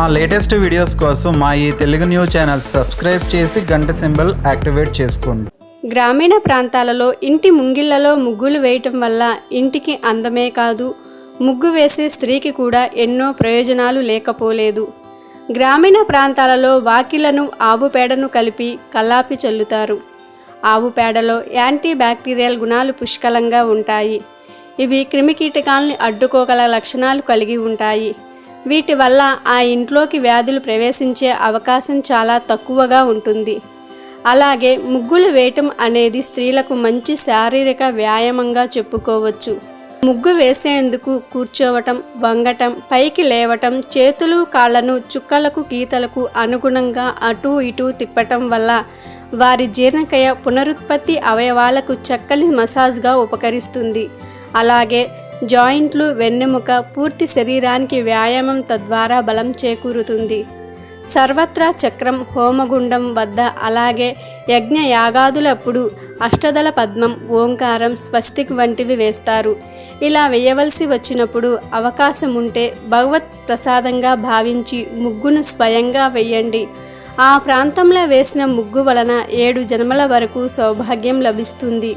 మా latest videos కోసం మా ఈ తెలుగు న్యూస్ ఛానల్ సబ్స్క్రైబ్ చేసి గంట సింబల్ యాక్టివేట్ చేసుకోండి. గ్రామీణ ప్రాంతాలలో ఇంటి ముంగిళ్ళలో ముగ్గులు వేయటం వల్ల ఇంటికి అందమే కాదు ముగ్గు వేసే స్త్రీకి కూడా ఎన్నో ప్రయోజనాలు లేకపోలేదు. గ్రామీణ ప్రాంతాలలో వాకిలను ఆవు పేడను కలిపి కల్లాపి చల్లుతారు. ఆవు పేడలో యాంటీ బ్యాక్టీరియల్ గుణాలు పుష్కలంగా ఉంటాయి. ఇవి క్రిమికీటకాల్ని అడ్డుకోగల లక్షణాలు కలిగి ఉంటాయి. వీటి వల్ల ఆ ఇంట్లోకి వ్యాధులు ప్రవేశించే అవకాశం చాలా తక్కువగా ఉంటుంది. అలాగే ముగ్గులు వేయటం అనేది స్త్రీలకు మంచి శారీరక వ్యాయామంగా చెప్పుకోవచ్చు. ముగ్గు వేసేందుకు కూర్చోవటం వంగటం పైకి లేవటం చేతులు కాళ్ళను చుక్కలకు గీతలకు అనుగుణంగా అటూ ఇటూ తిప్పటం వల్ల వారి జీర్ణకయ పునరుత్పత్తి అవయవాలకు చక్కని మసాజ్గా ఉపకరిస్తుంది. అలాగే జాయింట్లు వెన్నెముక పూర్తి శరీరానికి వ్యాయామం తద్వారా బలం చేకూరుతుంది. సర్వత్రా చక్రం హోమగుండం వద్ద అలాగే యజ్ఞ యాగాదులప్పుడు అష్టదల పద్మం ఓంకారం స్వస్తిక్ వంటివి వేస్తారు. ఇలా వేయవలసి వచ్చినప్పుడు అవకాశం ఉంటే భగవత్ ప్రసాదంగా భావించి ముగ్గును స్వయంగా వేయండి. ఆ ప్రాంతంలో వేసిన ముగ్గు వలన ఏడు జన్మల వరకు సౌభాగ్యం లభిస్తుంది.